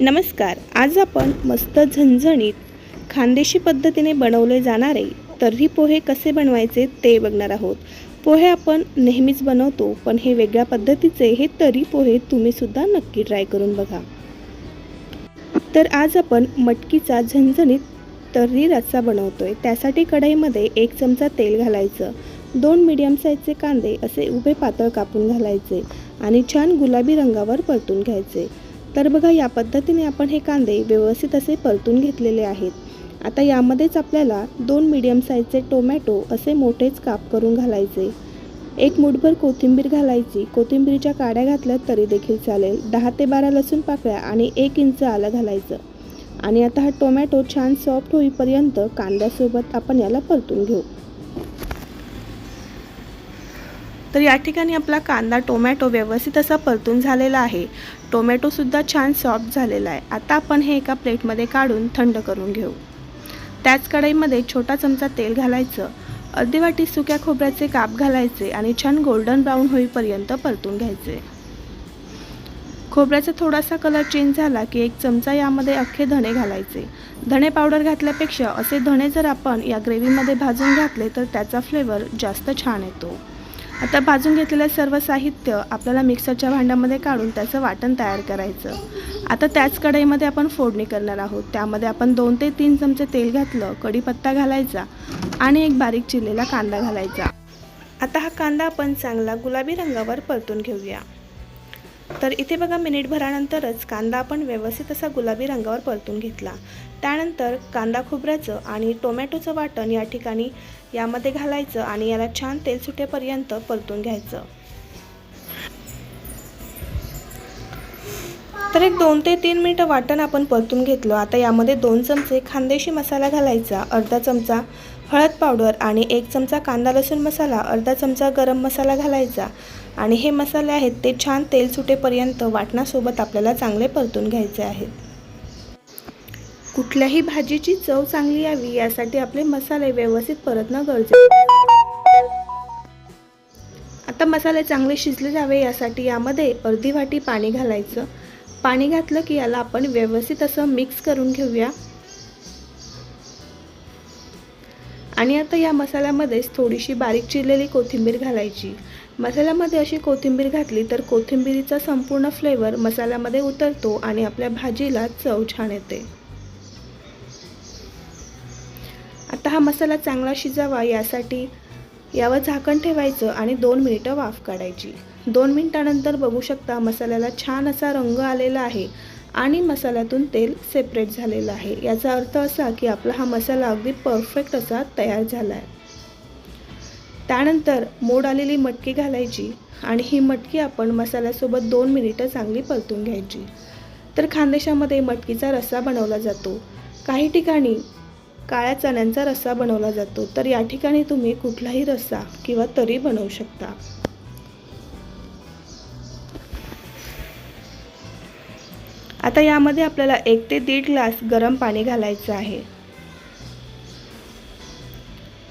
नमस्कार आज आपण मस्त झणझणीत खानदेशी पद्धतीने बनवले जाणारे तर्री पोहे कसे बनवायचे ते बघणार आहोत. पोहे आपण नेहमीच बनवतो पण हे वेगळ्या पद्धतीचे हे तर्री पोहे तुम्हीसुद्धा नक्की ट्राय करून बघा. तर आज आपण मटकीचा झणझणीत तर्री रस्सा बनवतोय. त्यासाठी कढईमध्ये एक चमचा तेल घालायचं दोन मीडियम साईजचे कांदे असे उभे पातळ कापून घालायचे आणि छान गुलाबी रंगावर परतून घ्यायचे. तर बघा या पद्धतीने आपण हे कांदे व्यवस्थित असे परतून घेतलेले आहेत. आता यामध्येच आपल्याला दोन मीडियम साईजचे टोमॅटो असे मोठेच काप करून घालायचे. एक मुठभर कोथिंबीर घालायची. कोथिंबीरच्या काड्या घातल्या तरी देखील चालेल. दहा ते बारा लसूण पाकळ्या आणि एक इंच आलं घालायचं. आणि आता हा टोमॅटो छान सॉफ्ट होईपर्यंत कांद्यासोबत आपण याला परतून घेऊ. तर या ठिकाणी आपला कांदा टोमॅटो व्यवस्थित असा परतून झालेला आहे. टोमॅटोसुद्धा छान सॉफ्ट झालेला आहे. आता आपण हे एका प्लेटमध्ये काढून थंड करून घेऊ. त्याच कढईमध्ये छोटा चमचा तेल घालायचं. अर्धी वाटी सुक्या खोबऱ्याचे काप घालायचे आणि छान गोल्डन ब्राऊन होईपर्यंत परतून घ्यायचे. खोबऱ्याचा थोडासा कलर चेंज झाला की एक चमचा यामध्ये अख्खे धणे घालायचे. धणे पावडर घातल्यापेक्षा असे धणे जर आपण या ग्रेव्हीमध्ये भाजून घातले तर त्याचा फ्लेवर जास्त छान येतो. आता भाजून घेतलेलं सर्व साहित्य आपल्याला मिक्सरच्या भांड्यामध्ये काढून त्याचं वाटण तयार करायचं. आता त्याच कढईमध्ये आपण फोडणी करणार आहोत. त्यामध्ये आपण दोन ते तीन चमचे तेल घातलं कढीपत्ता घालायचा आणि एक बारीक चिरलेला कांदा घालायचा. आता हा कांदा आपण चांगला गुलाबी रंगावर परतून घेऊया. तर इथे बघा मिनिटभरानंतरच कांदा आपण व्यवस्थित असा गुलाबी रंगावर परतून घेतला. त्यानंतर कांदा खोबऱ्याचं आणि टोमॅटोचं वाटण या ठिकाणी यामध्ये घालायचं आणि याला छान तेल सुटेपर्यंत परतून घ्यायचं. तर एक दोन ते तीन मिनटं वाटण आपण परतून घेतलं. आता यामध्ये दोन चमचे खानदेशी मसाला घालायचा अर्धा चमचा हळद पावडर आणि एक चमचा कांदा लसूण मसाला अर्धा चमचा गरम मसाला घालायचा. आणि हे मसाले आहेत ते छान तेल सुटेपर्यंत वाटणासोबत आपल्याला चांगले परतून घ्यायचे आहेत. कुठल्याही भाजीची चव चांगली यावी यासाठी आपले मसाले व्यवस्थित परतणं गरजेचं आता मसाले चांगले शिजले जावे यासाठी यामध्ये अर्धी वाटी पाणी घालायचं. पाणी घातलं की याला आपण व्यवस्थित असं मिक्स करून घेऊया. आणि आता या मसाल्यामध्येच थोडीशी बारीक चिरलेली कोथिंबीर घालायची. मसाल्यामध्ये अशी कोथिंबीर घातली तर कोथिंबीरीचा संपूर्ण फ्लेवर मसाल्यामध्ये उतरतो आणि आपल्या भाजीला चव छान येते. आता हा मसाला चांगला शिजावा यासाठी यावर झाकण ठेवायचं आणि दोन मिनिटं वाफ काढायची. दोन मिनिटानंतर बघू शकता मसाल्याला छान असा रंग आलेला आहे आणि मसाल्यातून तेल सेपरेट झालेलं आहे. याचा अर्थ असा की आपला हा मसाला अगदी परफेक्ट असा तयार झाला आहे त्यानंतर मोड आलेली मटकी घालायची आणि ही मटकी आपण मसाल्यासोबत दोन मिनिटं चांगली परतून घ्यायची. तर खानदेशामध्ये मटकीचा रस्सा बनवला जातो. काही ठिकाणी काळ्या चण्यांचा रस्सा बनवला जातो. तर या ठिकाणी तुम्ही कुठलाही रस्सा किंवा तरी बनवू शकता. आता यामध्ये आपल्याला एक ते दीड ग्लास गरम पाणी घालायचं आहे.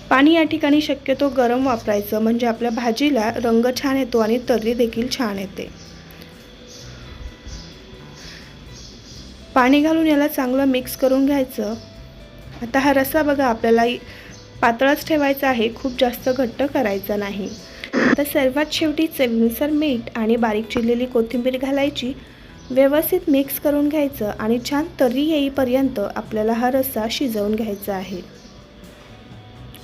पाणी या ठिकाणी शक्यतो गरम वापरायचं म्हणजे आपल्या भाजीला रंग छान येतो आणि तर्री देखील छान येते. पाणी घालून याला चांगलं मिक्स करून घ्यायचं. आता हा रस्सा बघा आपल्याला पातळच ठेवायचा आहे खूप जास्त घट्ट करायचा नाही. तर सर्वात शेवटी चवीनुसार मीठ आणि बारीक चिरलेली कोथिंबीर घालायची. व्यवस्थित मिक्स करून घ्यायचं आणि छान तर्री येईपर्यंत आपल्याला हा रस्सा शिजवून घ्यायचा आहे.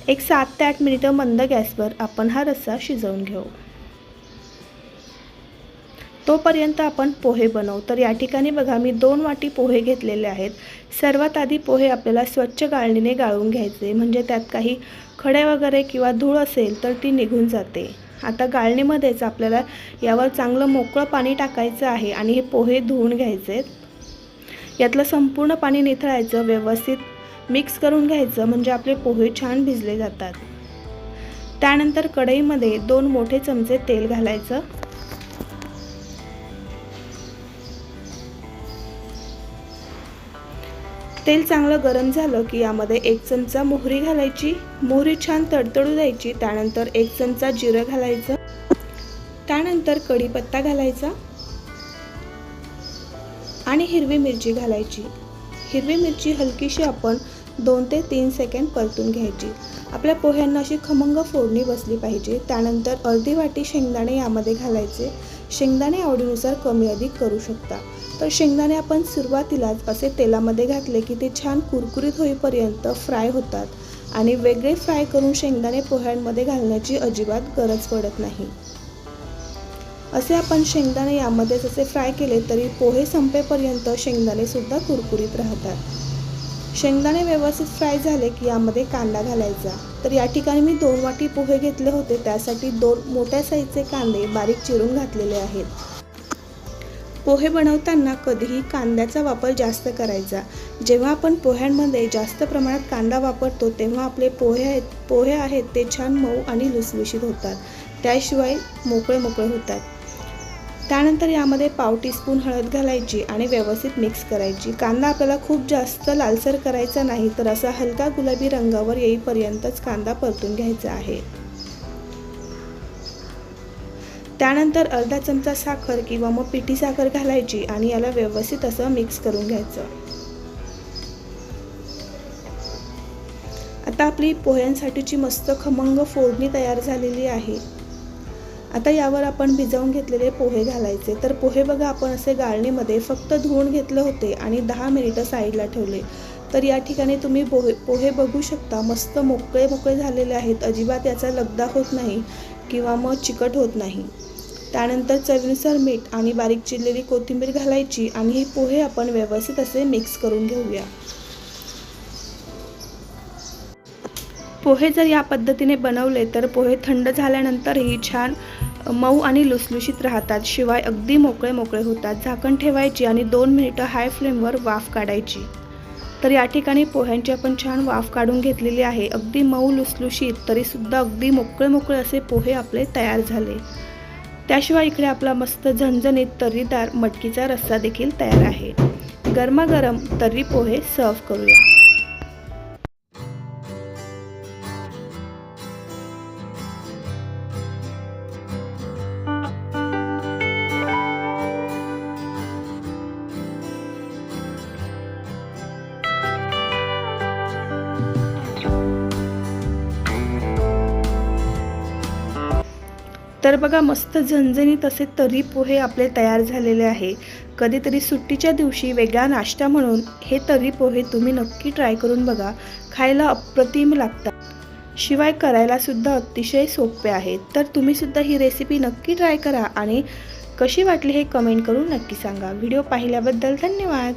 एक सात ते आठ मिनिटं मंद गॅसवर आपण हा रस्सा शिजवून घेऊ. तोपर्यंत आपण पोहे बनवू. तर या ठिकाणी बघा मी दोन वाटी पोहे घेतलेले आहेत. सर्वात आधी पोहे आपल्याला स्वच्छ गाळणीने गाळून घ्यायचे. म्हणजे त्यात काही खडे वगैरे किंवा धूळ असेल तर ती निघून जाते. आता गाळणीमध्येच आपल्याला यावर चांगलं मोकळं पाणी टाकायचं आहे आणि हे पोहे धुवून घ्यायचे यातलं संपूर्ण पाणी निथळायचं व्यवस्थित मिक्स करून घ्यायचं म्हणजे आपले पोहे छान भिजले जातात. त्यानंतर कढईमध्ये दोन मोठे चमचे तेल घालायचं. तेल चांगलं गरम झालं की यामध्ये एक चमचा मोहरी घालायची. मोहरी छान तडतडू द्यायची त्यानंतर एक चमचा जिरं घालायचं. त्यानंतर कढीपत्ता घालायचा. आणि हिरवी मिरची घालायची. हिरवी मिरची हलकीशी आपण दोन ते तीन सेकंड परतून घ्यायची. आपल्या पोह्यांना अशी खमंग फोडणी बसली पाहिजे. त्यानंतर अर्धी वाटी शेंगदाणे यामध्ये घालायचे. शेंगदाणे आवडीनुसार कमी अधिक करू शकता. तर शेंगदाणे आपण सुरुवातीलाच असे तेलामध्ये घातले की ते छान कुरकुरीत होईपर्यंत फ्राय होतात आणि वेगळे फ्राय करून शेंगदाणे पोह्यांमध्ये घालण्याची अजिबात गरज पडत नाही. असे आपण शेंगदाणे यामध्ये जसे फ्राय केले तरी पोहे संपेपर्यंत शेंगदाणे सुद्धा कुरकुरीत राहतात. शेंगदाणे व्यवस्थित फ्राय झाले की यामध्ये कांदा घालायचा. तर या ठिकाणी मी दोन वाटी पोहे घेतले होते त्यासाठी दोन मोठ्या साईजचे कांदे बारीक चिरून घातलेले आहेत. पोहे बनवताना कधीही कांद्याचा वापर जास्त करायचा. जेव्हा आपण पोह्यांमध्ये जास्त प्रमाणात कांदा वापरतो तेव्हा आपले पोहे आहेत पोहे आहेत ते छान मऊ आणि लुसलुशीत होतात. त्याशिवाय मोकळे मोकळे होतात. त्यानंतर यामध्ये पाव टीस्पून हळद घालायची आणि व्यवस्थित मिक्स करायची. कांदा आपल्याला खूप जास्त लालसर करायचा नाही तर असा हलका गुलाबी रंगावर येईपर्यंतच कांदा परतून घ्यायचा आहे. त्यानंतर अर्धा चमचा साखर किंवा मग पिठी साखर घालायची आणि याला व्यवस्थित असं मिक्स करून घ्यायचं. आता आपली पोह्यांसाठीची मस्त खमंग फोडणी तयार झालेली आहे. आता यावर आपण भिजवून घेतलेले पोहे घालायचे. तर पोहे बघा आपण असे गाळणीमध्ये फक्त धुवून घेतले होते आणि दहा मिनिटं साईडला ठेवले. तर या ठिकाणी तुम्ही पोहे पोहे बघू शकता. मस्त मोकळे मोकळे झालेले आहेत. अजिबात याचा लगदा होत नाही किंवा मग चिकट होत नाही. त्यानंतर चवीनुसार मीठ आणि बारीक चिरलेली कोथिंबीर घालायची आणि हे पोहे आपण व्यवस्थित असे मिक्स करून घेऊया. पोहे जर या पद्धतीने बनवले तर पोहे थंड झाल्यानंतरही छान मऊ आणि लुसलुशीत राहतात शिवाय अगदी मोकळे मोकळे होतात. झाकण ठेवायची आणि दोन मिनिटं हाय फ्लेमवर वाफ काढायची. तर या ठिकाणी पोह्यांची आपण छान वाफ काढून घेतलेली आहे. अगदी मऊ लुसलुशीत तरीसुद्धा अगदी मोकळे मोकळे असे पोहे आपले तयार झाले. त्याशिवाय इकडे आपला मस्त झणझणीत तर्रीदार मटकीचा रस्सा देखील तयार आहे. गरमागरम तर्री पोहे सर्व करूया. तर बघा मस्त झणझणीत असे तर्री पोहे आपले तयार झालेले आहे. कधीतरी सुट्टीच्या दिवशी वेगळा नाश्ता म्हणून हे तर्री पोहे तुम्ही नक्की ट्राय करून बघा. खायला अप्रतिम लागतात. शिवाय करायला सुद्धा अतिशय सोपे आहेत तर तुम्ही सुद्धा ही रेसिपी नक्की ट्राय करा आणि कशी वाटली हे कमेंट करून नक्की सांगा. व्हिडिओ पाहिल्याबद्दल धन्यवाद.